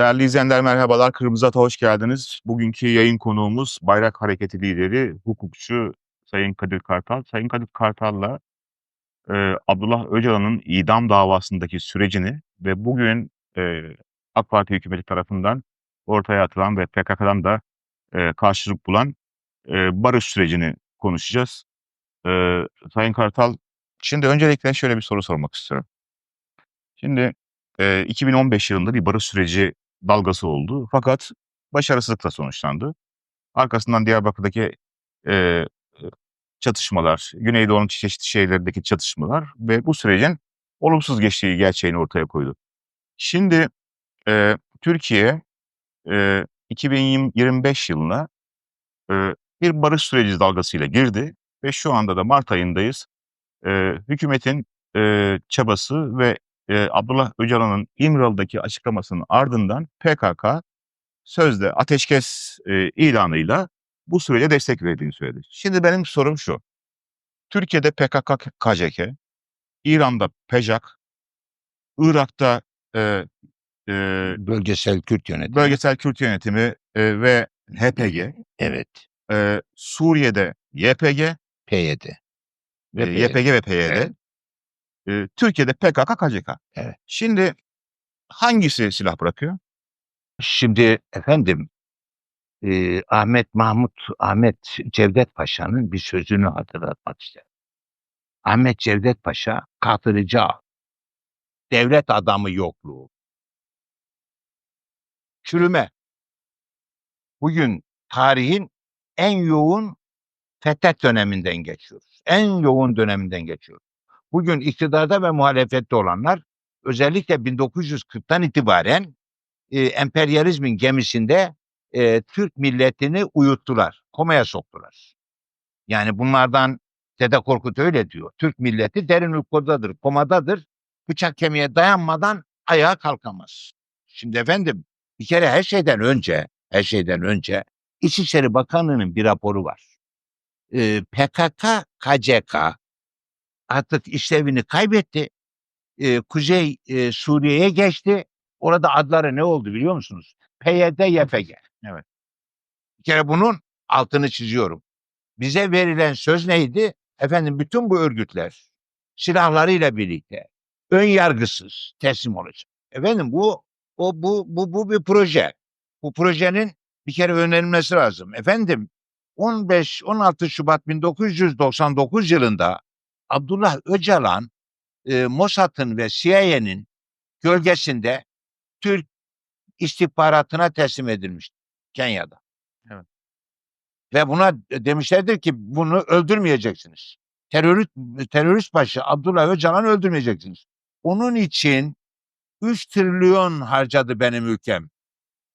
Değerli izleyenler merhabalar. Kırmızı At'a hoş geldiniz. Bugünkü yayın konuğumuz Bayrak Hareketi lideri, hukukçu Sayın Kadir Kartal. Sayın Kadir Kartal'la e, Abdullah Öcalan'ın idam davasındaki sürecini ve bugün e, AK Parti hükümeti tarafından ortaya atılan ve PKK'dan da e, karşılık bulan e, barış sürecini konuşacağız. E, Sayın Kartal, şimdi öncelikle şöyle bir soru sormak istiyorum. Şimdi e, 2015 yılında bir barış süreci dalgası oldu. Fakat başarısızlıkla sonuçlandı. Arkasından Diyarbakır'daki e, çatışmalar, Güneydoğu'nun çeşitli şehirlerindeki çatışmalar ve bu sürecin olumsuz geçtiği gerçeğini ortaya koydu. Şimdi e, Türkiye e, 2025 yılına e, bir barış süreci dalgasıyla girdi ve şu anda da Mart ayındayız. E, hükümetin e, çabası ve e, Abdullah Öcalan'ın İmralı'daki açıklamasının ardından PKK sözde ateşkes e, ilanıyla bu sürece destek verdiğini söyledi. Şimdi benim sorum şu. Türkiye'de PKK, KCK, İran'da PEJAK, Irak'ta e, e, Bölgesel Kürt yönetimi. Bölgesel Kürt Yönetimi e, ve HPG, Evet. e, Suriye'de YPG, PYD. e, PYD. YPG ve PYD, Evet. E, Türkiye'de PKK, KCK. Evet. Şimdi hangisi silah bırakıyor? Şimdi efendim e, Ahmet Mahmut, Ahmet Cevdet Paşa'nın bir sözünü hatırlatmak isterim. Ahmet Cevdet Paşa ağ. Devlet adamı yokluğu. Çürüme. Bugün tarihin en yoğun fethet döneminden geçiyoruz. En yoğun döneminden geçiyoruz. Bugün iktidarda ve muhalefette olanlar özellikle 1940'tan itibaren e, emperyalizmin gemisinde e, Türk milletini uyuttular, komaya soktular. Yani bunlardan Dede Korkut öyle diyor. Türk milleti derin uykudadır, komadadır. Bıçak kemiğe dayanmadan ayağa kalkamaz. Şimdi efendim bir kere her şeyden önce, her şeyden önce İçişleri Bakanlığı'nın bir raporu var. Ee, PKK, KCK artık işlevini kaybetti. Ee, Kuzey e, Suriye'ye geçti. Orada adları ne oldu biliyor musunuz? PYD, YPG. Evet. Bir kere bunun altını çiziyorum. Bize verilen söz neydi? Efendim bütün bu örgütler silahlarıyla birlikte ön yargısız teslim olacak. Efendim bu o bu bu bu bir proje. Bu projenin bir kere önerilmesi lazım. Efendim 15 16 Şubat 1999 yılında Abdullah Öcalan e, Mossad'ın ve CIA'nin gölgesinde Türk istihbaratına teslim edilmişti Kenya'da. Evet. Ve buna demişlerdir ki bunu öldürmeyeceksiniz. Terörist, terörist başı Abdullah Öcalan'ı öldürmeyeceksiniz. Onun için 3 trilyon harcadı benim ülkem.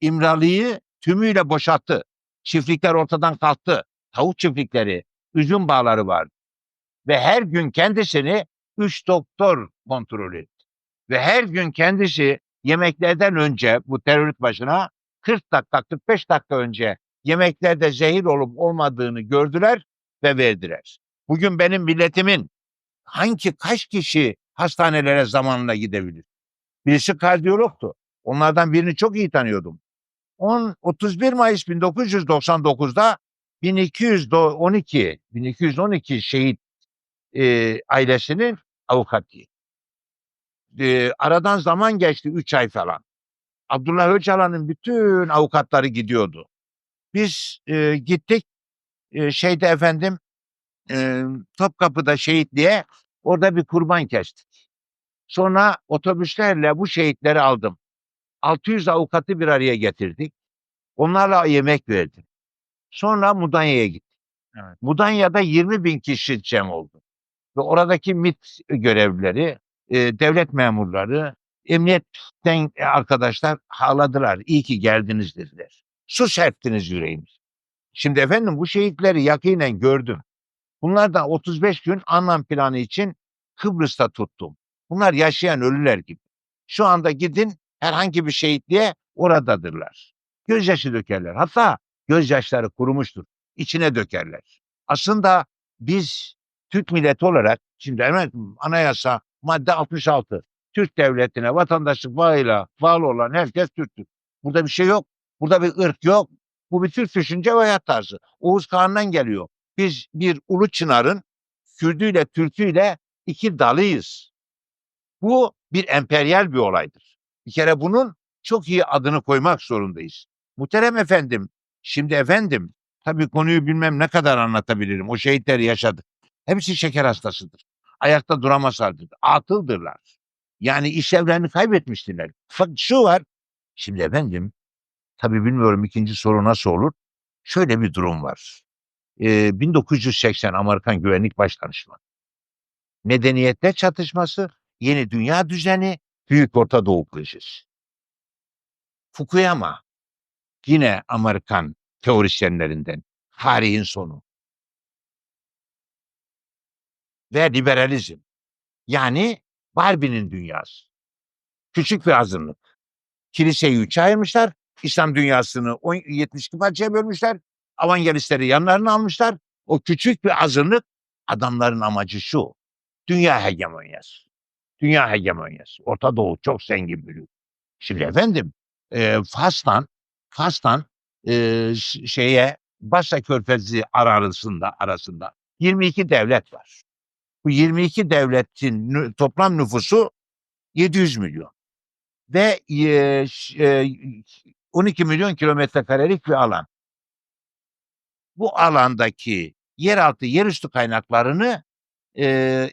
İmralı'yı tümüyle boşalttı. Çiftlikler ortadan kalktı. Tavuk çiftlikleri, üzüm bağları vardı. Ve her gün kendisini 3 doktor kontrol etti. Ve her gün kendisi yemeklerden önce bu terörist başına 40 dakika 45 dakika önce yemeklerde zehir olup olmadığını gördüler ve verdiler. Bugün benim milletimin hangi kaç kişi hastanelere zamanla gidebilir? Birisi kardiyologtu. Onlardan birini çok iyi tanıyordum. 10, 31 Mayıs 1999'da 1212 1212 şehit e, ailesinin avukatıyım. E, aradan zaman geçti 3 ay falan. Abdullah Öcalan'ın bütün avukatları gidiyordu. Biz e, gittik e, şeyde efendim e, Topkapı'da şehitliğe orada bir kurban kestik. Sonra otobüslerle bu şehitleri aldım. 600 avukatı bir araya getirdik. Onlarla yemek verdim. Sonra Mudanya'ya gittik. Evet. Mudanya'da 20 bin kişi cem oldu. Ve oradaki MİT görevlileri, e, devlet memurları, emniyetten arkadaşlar ağladılar. İyi ki geldiniz dediler. Su serptiniz yüreğimiz. Şimdi efendim bu şehitleri yakinen gördüm. Bunlardan 35 gün anlam planı için Kıbrıs'ta tuttum. Bunlar yaşayan ölüler gibi. Şu anda gidin herhangi bir şehitliğe oradadırlar. Gözyaşı dökerler. Hatta gözyaşları kurumuştur. İçine dökerler. Aslında biz Türk milleti olarak şimdi evet anayasa madde 66 Türk devletine vatandaşlık bağıyla bağlı olan herkes Türktür. Burada bir şey yok. Burada bir ırk yok. Bu bir Türk düşünce ve hayat tarzı. Oğuz Kağan'dan geliyor. Biz bir ulu çınarın Kürdüyle Türküyle iki dalıyız. Bu bir emperyal bir olaydır. Bir kere bunun çok iyi adını koymak zorundayız. Muhterem efendim, şimdi efendim, tabii konuyu bilmem ne kadar anlatabilirim. O şehitleri yaşadık. Hepsi şeker hastasıdır. Ayakta duramazlardır. Atıldırlar. Yani işlevlerini kaybetmiştirler. Fakat şu var, şimdi efendim, tabii bilmiyorum ikinci soru nasıl olur. Şöyle bir durum var. Ee, 1980 Amerikan Güvenlik Başdanışmanı. Medeniyetler çatışması, yeni dünya düzeni, Büyük Orta Doğu krizisi. Fukuyama yine Amerikan teorisyenlerinden tarihin sonu. Ve liberalizm. Yani Barbie'nin dünyası. Küçük bir azınlık. Kiliseyi üçe ayırmışlar. İslam dünyasını on- 72 parçaya bölmüşler. Avangelistleri yanlarına almışlar. O küçük bir azınlık adamların amacı şu. Dünya hegemonyası. Dünya hegemonyası. Orta Doğu çok zengin bir ülke. Şimdi efendim e, Fas'tan Fas'tan e, şeye Basra Körfezi arasında arasında 22 devlet var. Bu 22 devletin toplam nüfusu 700 milyon ve e, ş- e, 12 milyon kilometre karelik bir alan. Bu alandaki yeraltı yerüstü kaynaklarını e,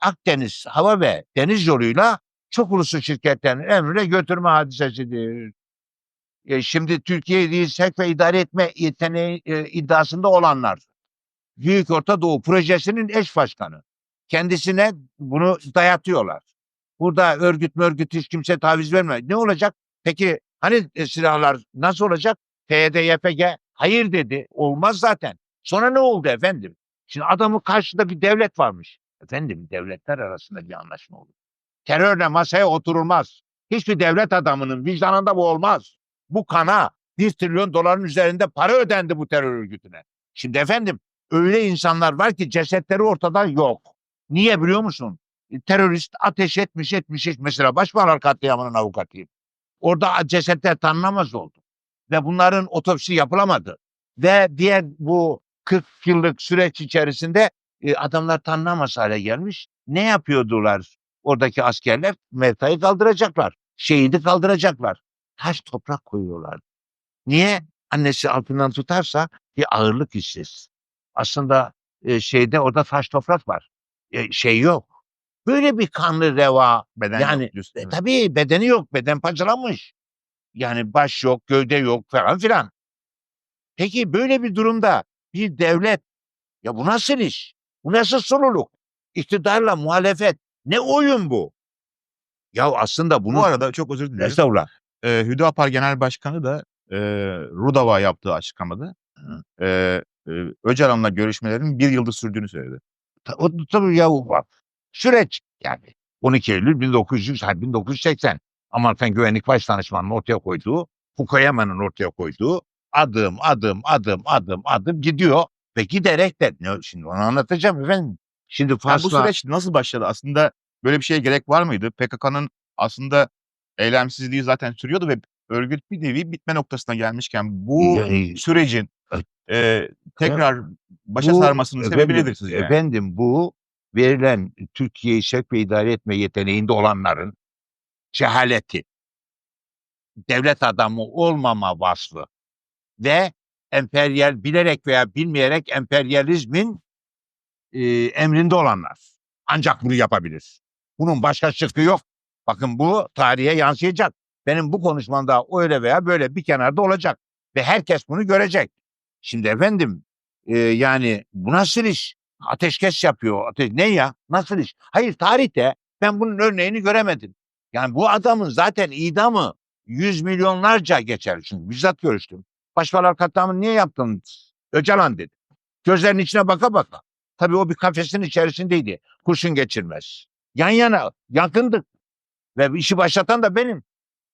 Akdeniz hava ve deniz yoluyla çok uluslu şirketlerin emrine götürme hadisesidir. E, şimdi Türkiye'yi sevk ve idare etme yeteneği e, iddiasında olanlar. Büyük Orta Doğu Projesi'nin eş başkanı. Kendisine bunu dayatıyorlar. Burada örgüt mörgüt hiç kimse taviz vermiyor. Ne olacak? Peki hani e, silahlar nasıl olacak? PYD, YPG hayır dedi. Olmaz zaten. Sonra ne oldu efendim? Şimdi adamın karşısında bir devlet varmış. Efendim devletler arasında bir anlaşma olur. Terörle masaya oturulmaz. Hiçbir devlet adamının vicdanında bu olmaz. Bu kana 1 trilyon doların üzerinde para ödendi bu terör örgütüne. Şimdi efendim öyle insanlar var ki cesetleri ortada yok. Niye biliyor musun? E, Terörist ateş etmiş etmiş etmiş. Mesela Başbakan katliamının avukatıyım. Orada cesetler tanınamaz oldu. Ve bunların otopsi yapılamadı. Ve diğer bu 40 yıllık süreç içerisinde e, adamlar tanınamaz hale gelmiş. Ne yapıyordular oradaki askerler? Mevtayı kaldıracaklar. Şehidi kaldıracaklar. Taş toprak koyuyorlar. Niye? Annesi altından tutarsa bir ağırlık hissetsin. Aslında e, şeyde orada taş toprak var. E, şey yok. Böyle bir kanlı reva. Beden Yani, yok diyorsun, E, evet. tabii bedeni yok. Beden parçalanmış. Yani baş yok, gövde yok falan filan. Peki böyle bir durumda bir devlet ya bu nasıl iş? Bu nasıl soruluk? İktidarla muhalefet. Ne oyun bu? Ya aslında bunu Bu arada çok özür dilerim. Estağfurullah. Eee, Hüdapar Genel Başkanı da eee Rudava yaptığı açıklamada Hı. eee, eee, Öcalan'la görüşmelerin bir yıldır sürdüğünü söyledi. O, tabii ya bak. Süreç yani 12 Eylül 1900, ha, 1980 Amerikan Güvenlik Başdanışmanı'nın ortaya koyduğu, Fukuyama'nın ortaya koyduğu adım adım adım adım adım gidiyor ve giderek de ne, şimdi onu anlatacağım efendim. Şimdi Yani bu Fas'la süreç nasıl başladı? Aslında böyle bir şeye gerek var mıydı? PKK'nın aslında eylemsizliği zaten sürüyordu ve örgüt bir nevi bitme noktasına gelmişken bu Yani- sürecin Evet. eee, tekrar başa Bu- sarmasının sebebi efendim, nedir sizce? Efendim bu verilen Türkiye'yi sevk ve idare etme yeteneğinde olanların cehaleti, devlet adamı olmama vasfı ve emperyal bilerek veya bilmeyerek emperyalizmin e, emrinde olanlar. Ancak bunu yapabilir. Bunun başka şıkkı yok. Bakın bu tarihe yansıyacak. Benim bu konuşmamda öyle veya böyle bir kenarda olacak. Ve herkes bunu görecek. Şimdi efendim e, yani bu nasıl iş? Ateşkes yapıyor. Ateş, ne ya? Nasıl iş? Hayır tarihte ben bunun örneğini göremedim. Yani bu adamın zaten idamı yüz milyonlarca geçer. Çünkü bizzat görüştüm. Başbakan katliamını niye yaptın? Öcalan dedi. Gözlerinin içine baka baka. Tabii o bir kafesin içerisindeydi. Kurşun geçirmez. Yan yana yakındık. Ve işi başlatan da benim.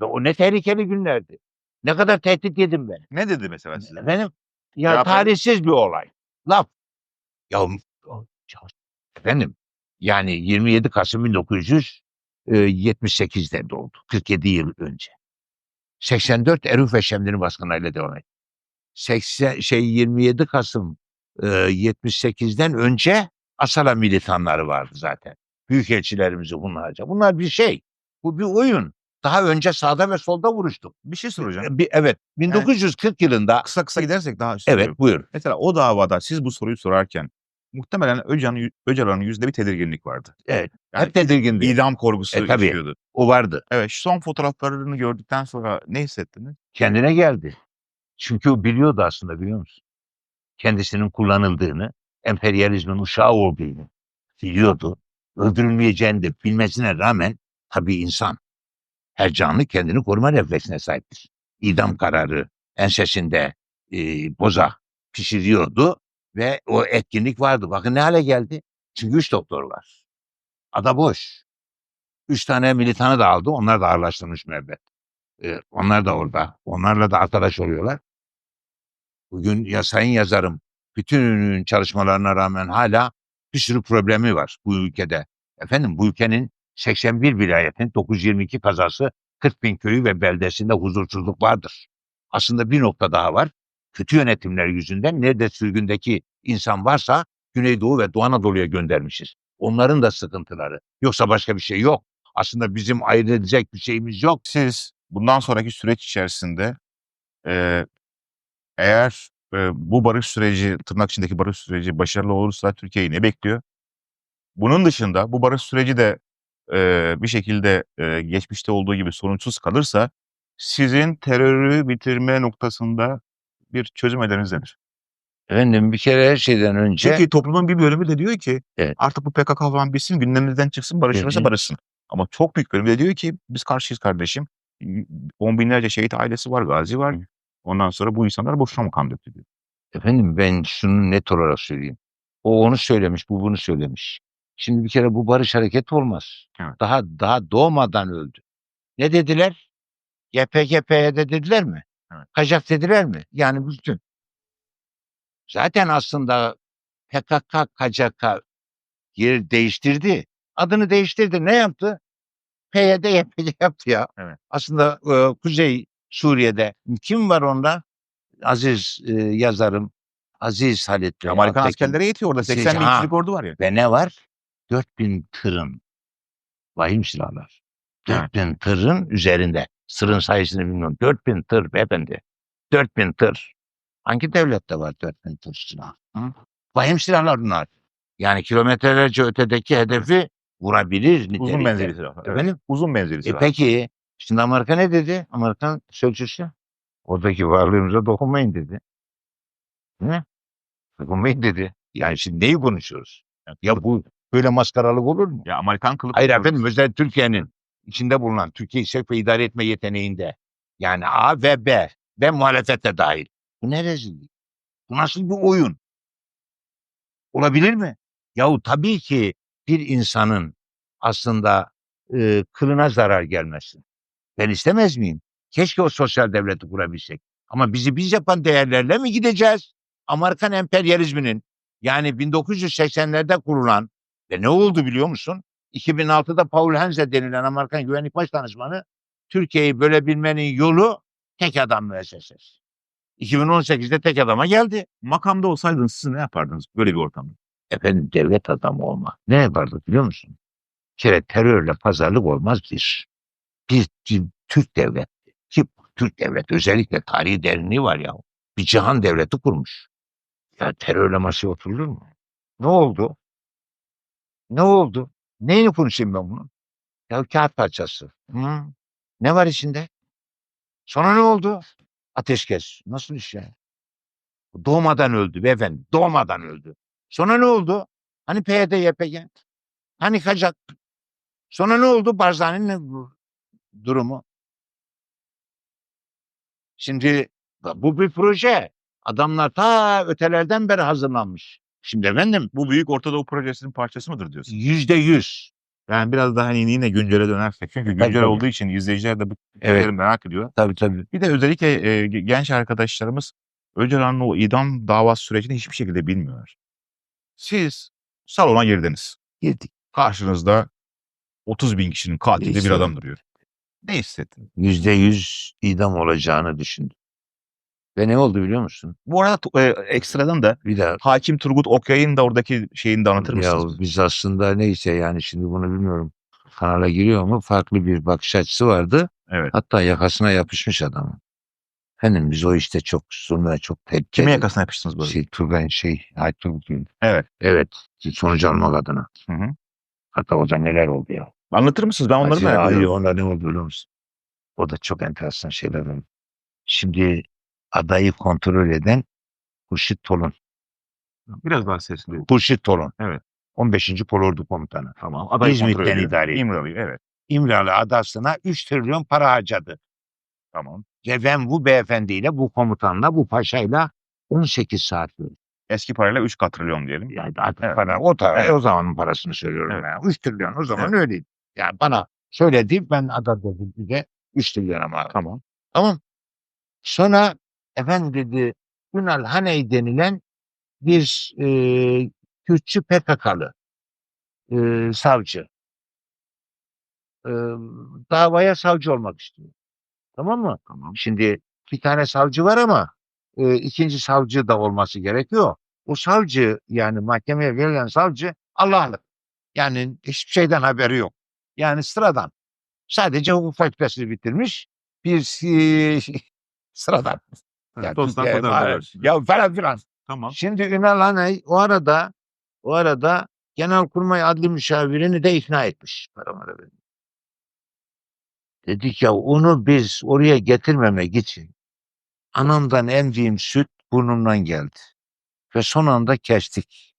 Ve o ne tehlikeli günlerdi. Ne kadar tehdit yedim ben. Ne dedi mesela size? Efendim ya tarihsiz bir olay. Laf. Ya, efendim yani 27 Kasım 1978'de doğdu. 47 yıl önce. 84 Eruf ve Şemdin'i baskınlarıyla devam etti. 80, şey 27 Kasım e, 78'den önce Asala militanları vardı zaten. Büyükelçilerimizi bunlarca. Bunlar bir şey. Bu bir oyun. Daha önce sağda ve solda vuruştuk. Bir şey soracağım. Bir, evet. 1940 yılında Kısa kısa gidersek daha evet buyur. Mesela o davada siz bu soruyu sorarken muhtemelen Öcalan'ın Öcalan'ın yüzünde bir tedirginlik vardı. Evet. Yani Hep tedirgindi. idam korkusu E, tabii. yaşıyordu. O vardı. Evet, şu son fotoğraflarını gördükten sonra ne hissettiniz? kendine geldi. Çünkü o biliyordu aslında biliyor musun? Kendisinin kullanıldığını, emperyalizmin uşağı olduğunu biliyordu. Öldürülmeyeceğini de bilmesine rağmen tabii insan her canlı kendini koruma refleksine sahiptir. İdam kararı ensesinde e, boza pişiriyordu ve o etkinlik vardı. Bakın ne hale geldi. Çünkü üç doktor var. Ada boş. Üç tane militanı da aldı. Onlar da ağırlaştırmış müebbet. Ee, onlar da orada. Onlarla da arkadaş oluyorlar. Bugün ya sayın yazarım bütün çalışmalarına rağmen hala bir sürü problemi var bu ülkede. Efendim bu ülkenin 81 vilayetin 922 kazası 40 bin köyü ve beldesinde huzursuzluk vardır. Aslında bir nokta daha var. Kötü yönetimler yüzünden nerede sürgündeki insan varsa Güneydoğu ve Doğu Anadolu'ya göndermişiz. Onların da sıkıntıları. Yoksa başka bir şey yok. Aslında bizim ayırt edecek bir şeyimiz yok. Siz bundan sonraki süreç içerisinde eğer eee, bu barış süreci, tırnak içindeki barış süreci başarılı olursa Türkiye'yi ne bekliyor? Bunun dışında bu barış süreci de eee, bir şekilde eee, geçmişte olduğu gibi sonuçsuz kalırsa sizin terörü bitirme noktasında bir çözüm öneriniz nedir? Efendim bir kere her şeyden önce Çünkü toplumun bir bölümü de diyor ki Evet. artık bu PKK falan bitsin gündemimizden çıksın barışırsa barışsın. Ama çok büyük bölümü de diyor ki biz karşıyız kardeşim. On binlerce şehit ailesi var, gazi var. Hı. Ondan sonra bu insanlar boşuna mı kan döktü diyor. Efendim ben şunu net olarak söyleyeyim. O onu söylemiş, bu bunu söylemiş. Şimdi bir kere bu barış hareketi olmaz. Evet. Daha daha doğmadan öldü. Ne dediler? YPGP'ye de dediler mi? Evet. Kacak dediler mi? Yani bütün. Zaten aslında PKK KCK yer değiştirdi. Adını değiştirdi. Ne yaptı? PYD YPG yaptı ya. Evet. Aslında e, Kuzey Suriye'de kim var onda? Aziz e, yazarım. Aziz Halit. Amerikan Altekin. askerleri yetiyor orada. Siz- 80 bin kişilik ordu var ya. Ve ne var? 4000 tırın. Vahim silahlar. Evet. 4000 tırın üzerinde. Sırın sayısını bilmiyorum. 4000 tır beyefendi. 4000 tır. Hangi devlette var 4000 tır silah? Hı? Vahim silahlar bunlar. Yani kilometrelerce ötedeki hedefi vurabilir Uzun nitelikte. menzilli silahlar. Evet. Efendim? Uzun menzilli E silahlar. peki şimdi Amerika ne dedi? Amerikan sözcüsü. Oradaki varlığımıza dokunmayın dedi. Ne? Dokunmayın dedi. Yani şimdi neyi konuşuyoruz? Ya bu böyle maskaralık olur mu? Ya Amerikan kılık Hayır efendim özel Türkiye'nin içinde bulunan Türkiye'yi sevk ve idare etme yeteneğinde yani A ve B ve muhalefete dahil. Bu ne rezillik? Bu nasıl bir oyun? Olabilir mi? Yahu tabii ki bir insanın aslında e, kılına zarar gelmesin. Ben istemez miyim? Keşke o sosyal devleti kurabilsek. Ama bizi biz yapan değerlerle mi gideceğiz? Amerikan emperyalizminin yani 1980'lerde kurulan ve ne oldu biliyor musun? 2006'da Paul Henze denilen Amerikan Güvenlik Başdanışmanı Türkiye'yi bölebilmenin yolu tek adam müessesesi. 2018'de tek adama geldi. Makamda olsaydınız siz ne yapardınız böyle bir ortamda? Efendim devlet adamı olmak. Ne yapardık biliyor musun? Bir kere terörle pazarlık olmaz bir. Bir Türk devleti. Ki Türk devleti özellikle tarihi derinliği var ya. Bir cihan devleti kurmuş. Ya terörle masaya oturulur mu? Ne oldu? Ne oldu? Neyini konuşayım ben bunun? Ya kağıt parçası. Hı? Ne var içinde? Sonra ne oldu? Ateşkes. Nasıl iş ya? Doğmadan öldü beyefendi. Doğmadan öldü. Sonra ne oldu? Hani PYD, YPG? Hani Kacak? Sonra ne oldu? Barzani'nin durumu? Şimdi bu bir proje. Adamlar ta ötelerden beri hazırlanmış. Şimdi efendim Bu Büyük Orta Doğu Projesi'nin parçası mıdır diyorsun? yüzde yüz. Yani biraz daha hani yine güncele dönersek. Çünkü güncel tabii. olduğu için izleyiciler de bu Evet. merak ediyor. Tabii tabii. Bir de özellikle e, genç arkadaşlarımız Öcalan'ın o idam davası sürecini hiçbir şekilde bilmiyorlar. Siz salona girdiniz. Girdik. Karşınızda 30 bin kişinin katili bir adam duruyor. Ne hissettin? Yüzde yüz idam olacağını düşündüm. Ve ne oldu biliyor musun? Bu arada e, ekstradan da Bir daha Hakim Turgut Okyay'ın da oradaki şeyini de anlatır ya mısınız? biz aslında neyse yani şimdi bunu bilmiyorum. Kanala giriyor mu farklı bir bakış açısı vardı. Evet. Hatta yakasına yapışmış adamın. Efendim biz o işte çok sunmaya çok tepki Kimin ettik. yakasına yapıştınız böyle? Şey, Turgay şey, Ay Turgut. Evet. Evet. Sonuç almak adına. Hı hı. Hatta o da neler oldu ya. Anlatır mısınız? Ben onları Hacı merak Ali ediyorum. ne oldu biliyor musun? O da çok enteresan şeyler oldu. Şimdi adayı kontrol eden Hurşit Tolun. Biraz sesli. Hurşit Tolun. Evet. 15. Kolordu Komutanı. Tamam. Adayı İzmit'ten kontrol ediyor. idare ediyor. İmralı'yı evet. İmralı adasına 3 trilyon para harcadı. Tamam. Ve ben bu beyefendiyle, bu komutanla, bu paşayla 18 saat gördüm. Eski parayla 3 katrilyon diyelim. Yani artık Evet. para, o, ta- Evet. o zamanın parasını söylüyorum Evet. ben. 3 trilyon o zaman Evet. öyleydi. Yani bana söyledi ben ada dedim bir de 3 trilyon ama. Tamam. Tamam. Sonra efendim dedi Ünal Haney denilen bir e, Kürtçü PKK'lı e, savcı. E, davaya savcı olmak istiyor. Tamam mı? Tamam. Şimdi bir tane savcı var ama e, ikinci savcı da olması gerekiyor. O savcı yani mahkemeye verilen savcı Allah'lık. Yani hiçbir şeyden haberi yok. Yani sıradan. Sadece hukuk fakültesini bitirmiş bir e, sıradan. Ya, Dostlar Türkiye kadar var- diyorsun. Ya falan filan. Tamam. Şimdi Ünal Haney o arada o arada Genelkurmay Adli Müşavirini de ikna etmiş. Paramara. Dedik ya onu biz oraya getirmemek için anamdan emdiğim süt burnumdan geldi. Ve son anda kestik.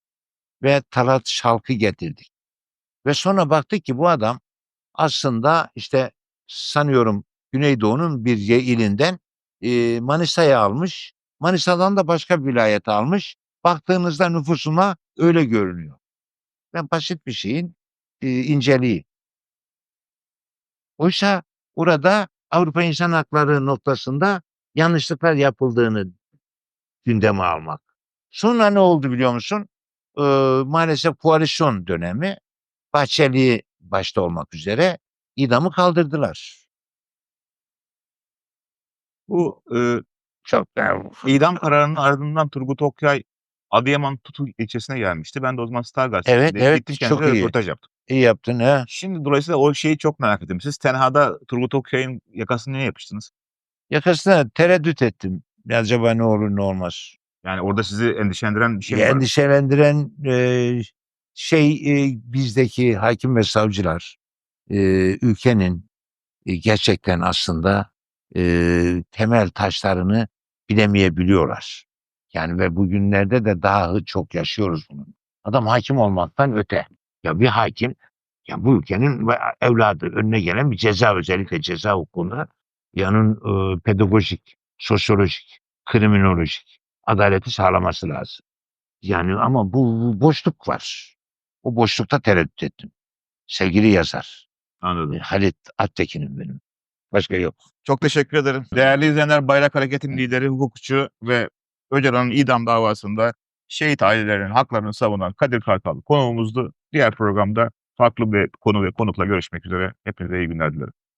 Ve Talat Şalk'ı getirdik. Ve sonra baktık ki bu adam aslında işte sanıyorum Güneydoğu'nun bir ye- ilinden e, Manisa'ya almış. Manisa'dan da başka bir vilayete almış. Baktığınızda nüfusuna öyle görünüyor. Ben basit bir şeyin e, inceliği. Oysa burada Avrupa İnsan Hakları noktasında yanlışlıklar yapıldığını gündeme almak. Sonra ne oldu biliyor musun? Ee, maalesef koalisyon dönemi Bahçeli başta olmak üzere idamı kaldırdılar. Bu e, Çok idam kararının ardından Turgut Okyay Adıyaman Tutu ilçesine gelmişti. Ben de o zaman Star Evet, Gazetesi'nde evet, gittim çok kendisine iyi. röportaj yaptım. iyi yaptın ha. Şimdi dolayısıyla o şeyi çok merak ettim. Siz tenhada Turgut Okyay'ın yakasını niye yapıştınız? Yakasına tereddüt ettim. Acaba ne olur ne olmaz. Yani orada sizi endişelendiren bir şey mi var. Endişelendiren e, şey e, bizdeki hakim ve savcılar e, ülkenin e, gerçekten aslında e, temel taşlarını bilemeyebiliyorlar. Yani ve bugünlerde de daha çok yaşıyoruz bunu. Adam hakim olmaktan öte. Ya bir hakim ya bu ülkenin evladı önüne gelen bir ceza özellikle ceza hukukunda yanın e, pedagojik, sosyolojik, kriminolojik adaleti sağlaması lazım. Yani ama bu, bu boşluk var. O boşlukta tereddüt ettim. Sevgili yazar. Anladım. e, Halit Attekin'im benim. Başka yok. Çok teşekkür ederim. Değerli izleyenler Bayrak Hareketi'nin lideri, hukukçu ve Öcalan'ın idam davasında şehit ailelerinin haklarını savunan Kadir Kartal konuğumuzdu. Diğer programda farklı bir konu ve konukla görüşmek üzere. Hepinize iyi günler dilerim.